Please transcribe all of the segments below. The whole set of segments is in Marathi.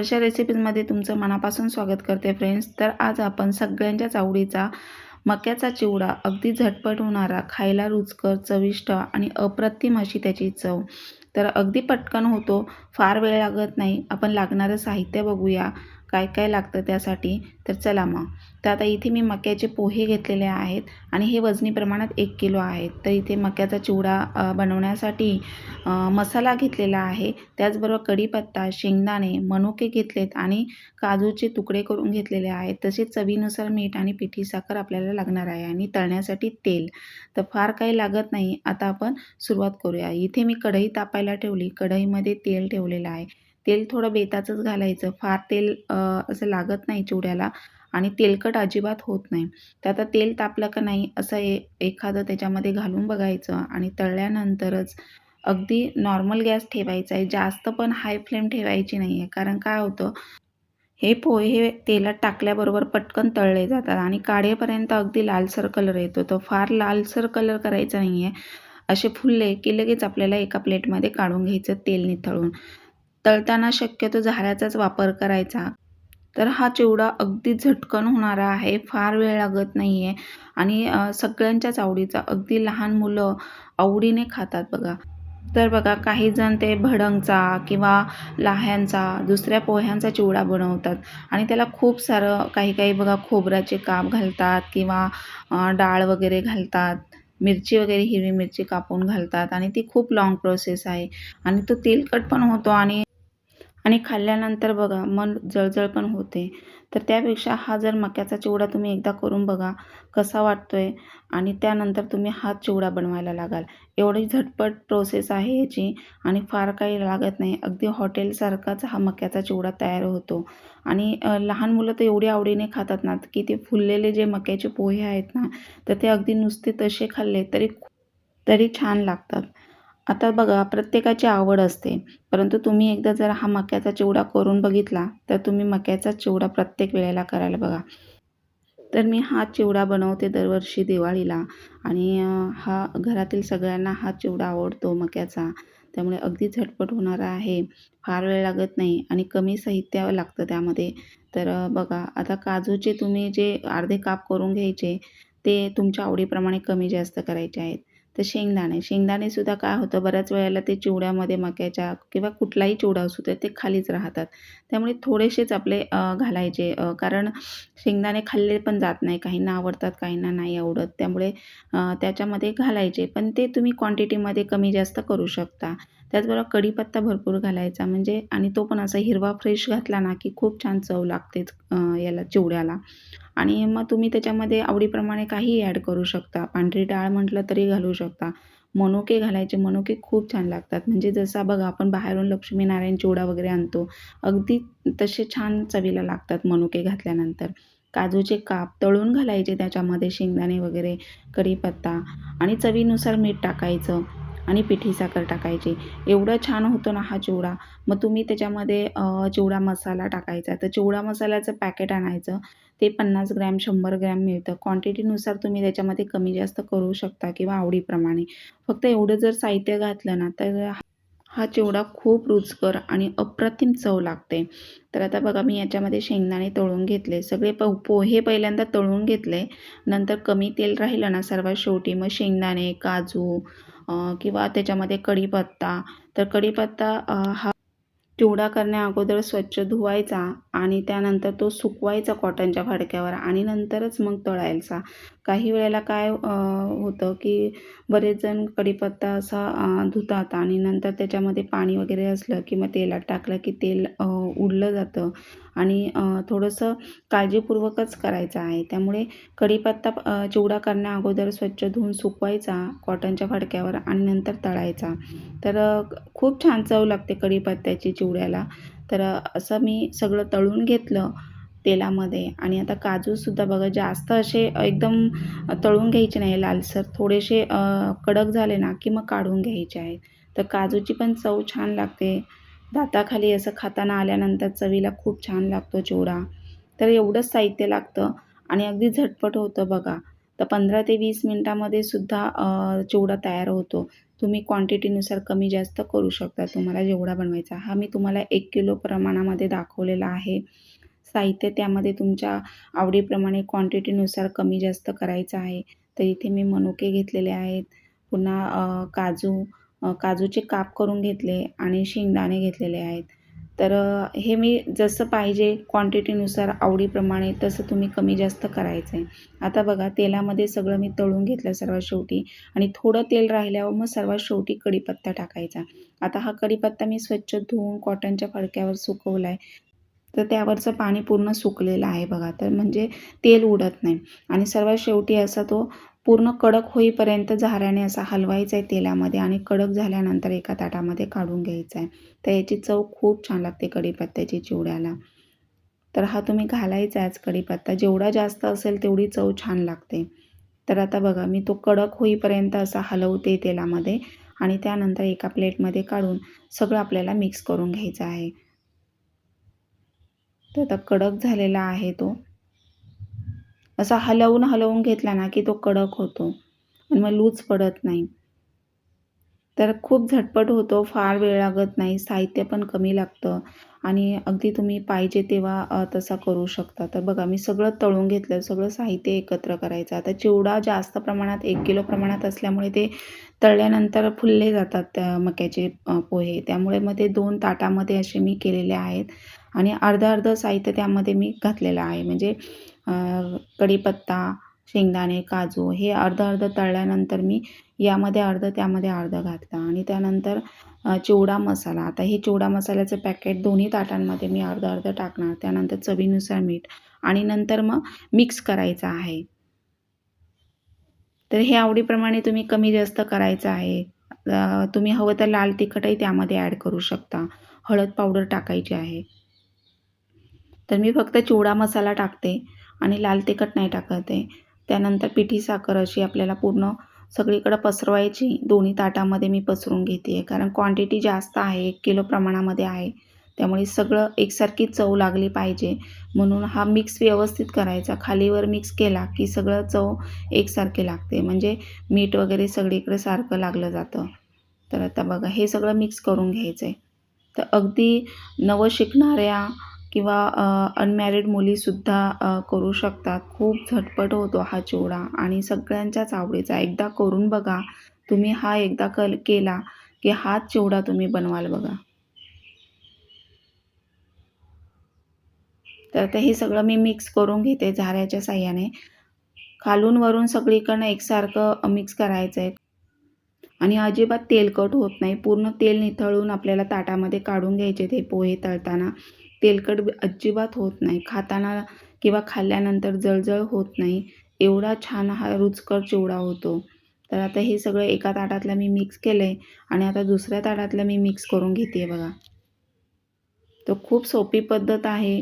वर्षा रेसिपीजमध्ये तुमचं मनापासून स्वागत करते फ्रेंड्स तर आज आपण सगळ्यांच्याच आवडीचा मक्याचा चिवडा अगदी झटपट होणारा खायला रुचकर चविष्ट आणि अप्रतिम अशी त्याची चव. तर अगदी पटकन होतो फार वेळ लागत नाही. आपण लागणारं साहित्य बघूया. काय काय लागतं त्यासाठी तर चला मग. तर आता इथे मी मक्याचे पोहे घेतलेले आहेत आणि हे वजनी प्रमाणात एक किलो आहेत. तर इथे मक्याचा चिवडा बनवण्यासाठी मसाला घेतलेला आहे. त्याचबरोबर कढीपत्ता शेंगदाणे मनुके घेतलेत आणि काजूचे तुकडे करून घेतलेले आहेत. तसेच चवीनुसार मीठ आणि पिठी साखर आपल्याला लागणार आहे आणि तळण्यासाठी तेल. तर फार काही लागत नाही. आता आपण सुरुवात करूया. इथे मी कढई तापायला ठेवली. कढईमध्ये तेल ठेवलेलं आहे. तेल थोडं बेताचंच घालायचं. फार तेल असं लागत नाही चिवड्याला आणि तेलकट अजिबात होत नाही. तर आता तेल तापलं का नाही असं ए एखादं त्याच्यामध्ये घालून बघायचं आणि तळल्यानंतरच अगदी नॉर्मल गॅस ठेवायचा आहे. जास्त पण हाय फ्लेम ठेवायची नाही आहे कारण काय होतं हे पोहे हे तेलात टाकल्याबरोबर पटकन तळले जातात आणि काढेपर्यंत अगदी लालसर कलर येतो. तर फार लालसर कलर करायचा नाही आहे असे फुलले की लगेच आपल्याला एका प्लेटमध्ये काढून घ्यायचं तेल निथळून. तळताना शक्यतो झाऱ्याचाच वापर करायचा. तर हा चिवडा अगदी झटकन होणारा आहे फार वेळ लागत नाही आहे आणि सगळ्यांच्याच आवडीचा. अगदी लहान मुलं आवडीने खातात बघा. तर बघा काही जण ते भडंगचा किंवा लाह्यांचा दुसऱ्या पोह्यांचा चिवडा बनवतात आणि त्याला खूप सारं काही काही बघा खोबऱ्याचे काप घालतात किंवा डाळ वगैरे घालतात. मिरची वगैरे हिरवी मिरची कापून घालतात आणि ती खूप लाँग प्रोसेस आहे. आणि तो तेलकट पण होतो आणि आणि खाल्ल्यानंतर बघा मन जळजळ पण होते. तर त्यापेक्षा हा जर मक्याचा चिवडा तुम्ही एकदा करून बघा कसा वाटतो आहे आणि त्यानंतर तुम्ही हा चिवडा बनवायला लागाल. एवढी झटपट प्रोसेस आहे याची आणि फार काही लागत नाही. अगदी हॉटेलसारखाच हा मक्याचा चिवडा तयार होतो. आणि लहान मुलं तर एवढी आवडीने खातात ना की ते फुललेले जे मक्याचे पोहे आहेत ना तर ते अगदी नुसते तसे खाल्ले तरी तरी छान लागतात. आता बघा प्रत्येकाची आवड असते. परंतु तुम्ही एकदा जर हा मक्याचा चिवडा करून बघितला तर तुम्ही मक्याचा चिवडा प्रत्येक वेळेला करायला बघा. तर मी हा चिवडा बनवते दरवर्षी दिवाळीला आणि हा घरातील सगळ्यांना हा चिवडा आवडतो मक्याचा. त्यामुळे अगदी झटपट होणारा आहे. फार वेळ लागत नाही आणि कमी साहित्य लागतं त्यामध्ये. तर बघा आता काजूचे तुम्ही जे अर्धे काप करून घ्यायचे ते तुमच्या आवडीप्रमाणे कमी जास्त करायचे आहेत. तर शेंगदाणे. शेंगदाणेसुद्धा काय होतं बऱ्याच वेळेला ते चिवड्यामध्ये मक्याच्या किंवा कुठलाही चिवडा असू दे ते खालीच राहतात. त्यामुळे थोडेसेच आपले घालायचे. कारण शेंगदाणे खाल्ले पण जात नाही. काहींना आवडतात काहींना नाही आवडत. त्यामुळे त्याच्यामध्ये घालायचे. पण ते तुम्ही क्वांटिटीमध्ये कमी जास्त करू शकता. त्याचबरोबर कढीपत्ता भरपूर घालायचा. म्हणजे आणि तो पण असा हिरवा फ्रेश घातला ना की खूप छान चव लागतेच याला चिवड्याला. आणि मग तुम्ही त्याच्यामध्ये आवडीप्रमाणे काही ॲड करू शकता. पांढरी डाळ म्हटलं तरी घालू शकता. मनुके घालायचे. मनुके खूप छान लागतात. म्हणजे जसा बघा आपण बाहेरून लक्ष्मीनारायण चिवडा वगैरे आणतो अगदी तसे छान चवीला लागतात मनुके घातल्यानंतर. काजूचे काप तळून घालायचे त्याच्यामध्ये शेंगदाणे वगैरे कढीपत्ता आणि चवीनुसार मीठ टाकायचं. आणि पिठी साखर टाकायची. एवढं छान होतं ना हा चिवडा. मग तुम्ही त्याच्यामध्ये चिवडा मसाला टाकायचा. तर चिवडा मसाल्याचं पॅकेट आणायचं. ते पन्नास ग्रॅम शंभर ग्रॅम मिळतं. क्वांटिटीनुसार तुम्ही त्याच्यामध्ये कमी जास्त करू शकता किंवा आवडीप्रमाणे. फक्त एवढं जर साहित्य घातलं ना तर हा चिवडा खूप रुचकर आणि अप्रतिम चव लागते. तर आता बघा मी याच्यामध्ये शेंगदाणे तळून घेतले. सगळे प पोहे पहिल्यांदा तळून घेतले. नंतर कमी तेल राहिलं ना सर्वात शेवटी मग शेंगदाणे काजू किंवा त्याच्यामध्ये कढीपत्ता. तर कढीपत्ता हा चिवडा करण्या अगोदर स्वच्छ धुवायचा आणि त्यानंतर तो सुकवायचा कॉटनच्या फडक्यावर आणि नंतरच मग तळायचा. काही वेळेला काय होतं की बरेच जण कढीपत्ता असा धुतात आणि नंतर त्याच्यामध्ये पाणी वगैरे असलं की मग तेलात टाकलं की तेल उडलं जातं. आणि थोडंसं काळजीपूर्वकच करायचं आहे. त्यामुळे कढीपत्ता चिवडा करण्या अगोदर स्वच्छ धुवून सुकवायचा कॉटनच्या फडक्यावर आणि नंतर तळायचा. तर खूप छान चव लागते कढीपत्त्याची चिवड्याला. तर असं मी सगळं तळून घेतलं तेलामध्ये. आणि आता काजूसुद्धा बघा जास्त असे एकदम तळून घ्यायचे नाही लालसर. थोडेसे कडक झाले ना की मग काढून घ्यायचे आहेत. तर काजूची पण चव छान लागते. दाताखाली असं खाताना आल्यानंतर चवीला खूप छान लागतो चिवडा. तर एवढंच साहित्य लागतं आणि अगदी झटपट होतं बघा. तर पंधरा ते वीस मिनटामध्ये सुद्धा चिवडा तयार होतो. तुम्ही क्वांटिटीनुसार कमी जास्त करू शकता. तुम्हाला जेवढा बनवायचा हा मी तुम्हाला एक किलो प्रमाणामध्ये दाखवलेला आहे. साहित्य त्यामध्ये तुमच्या आवडीप्रमाणे क्वांटिटीनुसार कमी जास्त करायचं आहे. तर इथे मी मनुके घेतलेले आहेत. पुन्हा काजू काजूचे काप करून घेतले आणि शेंगदाणे घेतलेले आहेत. तर हे मी जसं पाहिजे क्वांटिटीनुसार आवडीप्रमाणे तसं तुम्ही कमी जास्त करायचं आहे. आता बघा तेलामध्ये सगळं मी तळून घेतलं सर्वात शेवटी आणि थोडं तेल राहिल्यावर मग सर्वात शेवटी कढीपत्ता टाकायचा. आता हा कढीपत्ता मी स्वच्छ धुवून कॉटनच्या फडक्यावर सुकवला आहे तर त्यावरचं पाणी पूर्ण सुकलेलं आहे बघा. तर म्हणजे तेल उडत नाही. आणि सर्वात शेवटी असा तो पूर्ण कडक होईपर्यंत झाऱ्याने असा हलवायचा आहे तेलामध्ये आणि कडक झाल्यानंतर एका ताटामध्ये काढून घ्यायचा आहे तर याची चव खूप छान लागते कढीपत्त्याची चिवड्याला. तर हा तुम्ही घालायचा आहेच कढीपत्ता. जेवढा जास्त असेल तेवढी चव छान लागते. तर आता बघा मी तो कडक होईपर्यंत असा हलवते तेलामध्ये आणि त्यानंतर एका प्लेटमध्ये काढून सगळं आपल्याला मिक्स करून घ्यायचं आहे. तर आता कडक झालेला आहे तो. असा हलवून हलवून घेतला ना की तो कडक होतो आणि मग लूज पडत नाही. तर खूप झटपट होतो फार वेळ लागत नाही साहित्य पण कमी लागतं आणि अगदी तुम्ही पाहिजे तेव्हा तसा करू शकता. तर बघा मी सगळं तळून घेतलं सगळं साहित्य एकत्र करायचं. आता चिवडा जास्त प्रमाणात एक किलो प्रमाणात असल्यामुळे ते तळल्यानंतर फुलले जातात त्या मक्याचे पोहे. त्यामुळे मग ते दोन ताटामध्ये असे मी केलेले आहेत आणि अर्धं अर्धं साहित्य त्यामध्ये मी घातलेलं आहे. म्हणजे कढीपत्ता शेंगदाणे काजू हे अर्धं अर्धं तळल्यानंतर मी यामध्ये अर्धं त्यामध्ये अर्धं घातलं. आणि त्यानंतर चिवडा मसाला. आता हे चिवडा मसाल्याचं पॅकेट दोन्ही ताटांमध्ये मी अर्धं अर्धं टाकणार. त्यानंतर चवीनुसार मीठ आणि नंतर मग मिक्स करायचं आहे. तर हे आवडीप्रमाणे तुम्ही कमी जास्त करायचं आहे. तुम्ही हवं तर लाल तिखटही त्यामध्ये ॲड करू शकता. हळद पावडर टाकायची आहे. तर मी फक्त चिवडा मसाला टाकते. आणि लाल तिखट नाही टाकत आहे. त्यानंतर पिठी साखर अशी आपल्याला पूर्ण सगळीकडं पसरवायची. दोन्ही ताटामध्ये मी पसरून घेते आहे. कारण क्वांटिटी जास्त आहे एक किलो प्रमाणामध्ये आहे. त्यामुळे सगळं एकसारखी चव लागली पाहिजे. म्हणून हा मिक्स व्यवस्थित करायचा. खालीवर मिक्स केला की सगळं चव एकसारखी लागते. म्हणजे मीठ वगैरे सगळीकडे सारखं लागलं जातं. तर आता बघा हे सगळं मिक्स करून घ्यायचं आहे तर अगदी नवं शिकणाऱ्या किंवा अनमॅरिड मुलीसुद्धा करू शकतात. खूप झटपट होतो हा चिवडा आणि सगळ्यांच्याच आवडीचा. एकदा करून बघा तुम्ही हा एकदा कल केला की हाच चिवडा तुम्ही बनवाल बघा. तर ते हे सगळं मी मिक्स करून घेते झाऱ्याच्या साह्याने. खालून वरून सगळीकडनं एकसारखं मिक्स करायचं आहे आणि अजिबात तेलकट होत नाही. पूर्ण तेल निथळून आपल्याला ताटामध्ये काढून घ्यायचे ते पोहे तळताना. तेलकट अजिबात होत नाही. खाताना किंवा खाल्ल्यानंतर जळजळ होत नाही. एवढा छान हा रुचकर चिवडा होतो. तर आता हे सगळं एका ताटातलं मी मिक्स केलं आहे आणि आता दुसऱ्या ताटातलं मी मिक्स करून घेते बघा. तर खूप सोपी पद्धत आहे.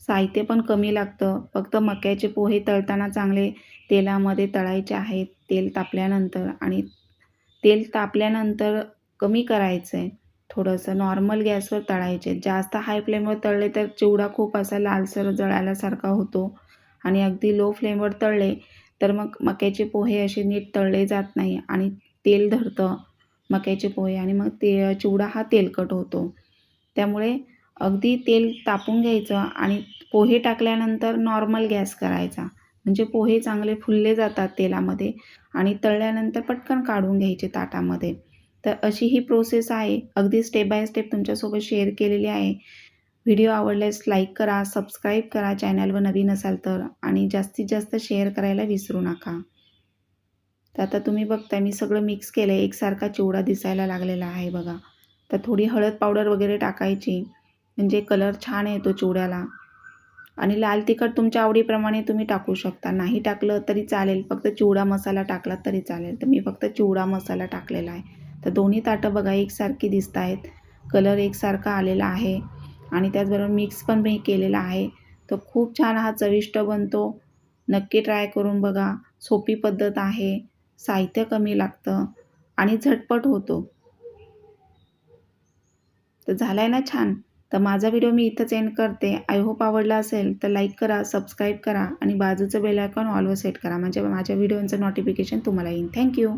साहित्य पण कमी लागतं. फक्त मक्याचे पोहे तळताना चांगले तेलामध्ये तळायचे आहेत. तेल तापल्यानंतर आणि तेल तापल्यानंतर कमी करायचं आहे थोडंसं नॉर्मल गॅसवर तळायचे. जास्त हाय फ्लेमवर तळले तर चिवडा खूप असा लालसर जळाल्यासारखा होतो आणि अगदी लो फ्लेमवर तळले तर मग मक्याचे पोहे असे नीट तळले जात नाही आणि तेल धरतं मक्याचे पोहे आणि मग ते चिवडा हा तेलकट होतो. त्यामुळे अगदी तेल तापून घ्यायचं आणि पोहे टाकल्यानंतर नॉर्मल गॅस करायचा. म्हणजे पोहे चांगले फुलले जातात तेलामध्ये आणि तळल्यानंतर पटकन काढून घ्यायचे ताटामध्ये. तर अशी ही प्रोसेस आहे. अगदी स्टेप बाय स्टेप तुमच्यासोबत शेअर केलेली आहे. व्हिडिओ आवडल्यास लाईक करा सबस्क्राईब करा चॅनलवर नवीन असाल तर आणि जास्तीत जास्त शेअर करायला विसरू नका. तर आता तुम्ही बघताय मी सगळं मिक्स केलं आहे एकसारखा चिवडा दिसायला लागलेला आहे बघा. तर थोडी हळद पावडर वगैरे टाकायची. म्हणजे कलर छान येतो चिवड्याला. आणि लाल तिखट तुमच्या आवडीप्रमाणे तुम्ही टाकू शकता. नाही टाकलं तरी चालेल. फक्त चिवडा मसाला टाकला तरी चालेल. तर मी फक्त चिवडा मसाला टाकलेला आहे. तर दोन्ही ताटं बघा एकसारखी दिसत आहेत. कलर एकसारखा आलेला आहे. आणि त्याचबरोबर मिक्स पण मी केलेला आहे. तर खूप छान हा चविष्ट बनतो. नक्की ट्राय करून बघा. सोपी पद्धत आहे. साहित्य कमी लागतं. आणि झटपट होतो. तर झाला आहे ना छान? तर माझा व्हिडिओ मी इथंच एंड करते. आय होप आवडला असेल तर लाईक करा सबस्क्राईब करा आणि बाजूचं बेल आयकॉन ऑलवर सेट करा. म्हणजे माझ्या व्हिडिओचं नोटिफिकेशन तुम्हाला येईल थँक्यू